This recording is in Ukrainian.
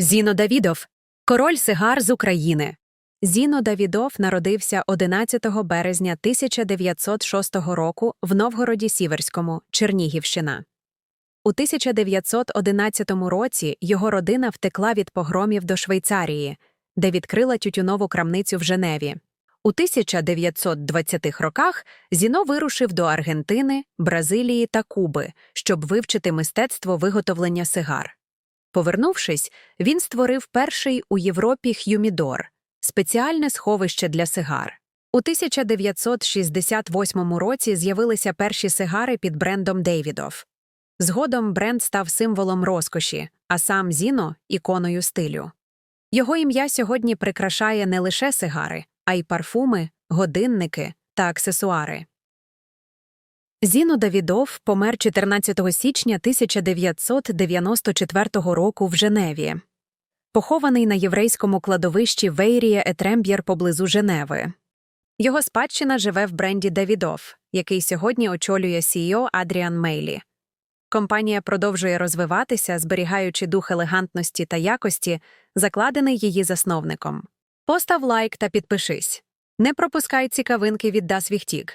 Зіно Давідов, король сигар з України. Зіно Давідов народився 11 березня 1906 року в Новгороді Сіверському, Чернігівщина. У 1911 році його родина втекла від погромів до Швейцарії, де відкрила тютюнову крамницю в Женеві. У 1920-х роках Зіно вирушив до Аргентини, Бразилії та Куби, щоб вивчити мистецтво виготовлення сигар. Повернувшись, він створив перший у Європі х'юмідор – спеціальне сховище для сигар. У 1968 році з'явилися перші сигари під брендом Дейвідов. Згодом бренд став символом розкоші, а сам Зіно – іконою стилю. Його ім'я сьогодні прикрашає не лише сигари, а й парфуми, годинники та аксесуари. Зіно Давідов помер 14 січня 1994 року в Женеві. Похований на єврейському кладовищі Вейрія Етремб'єр поблизу Женеви. Його спадщина живе в бренді Давідов, який сьогодні очолює CEO Адріан Мейлі. Компанія продовжує розвиватися, зберігаючи дух елегантності та якості, закладений її засновником. Постав лайк та підпишись. Не пропускай цікавинки від Das Wichtig.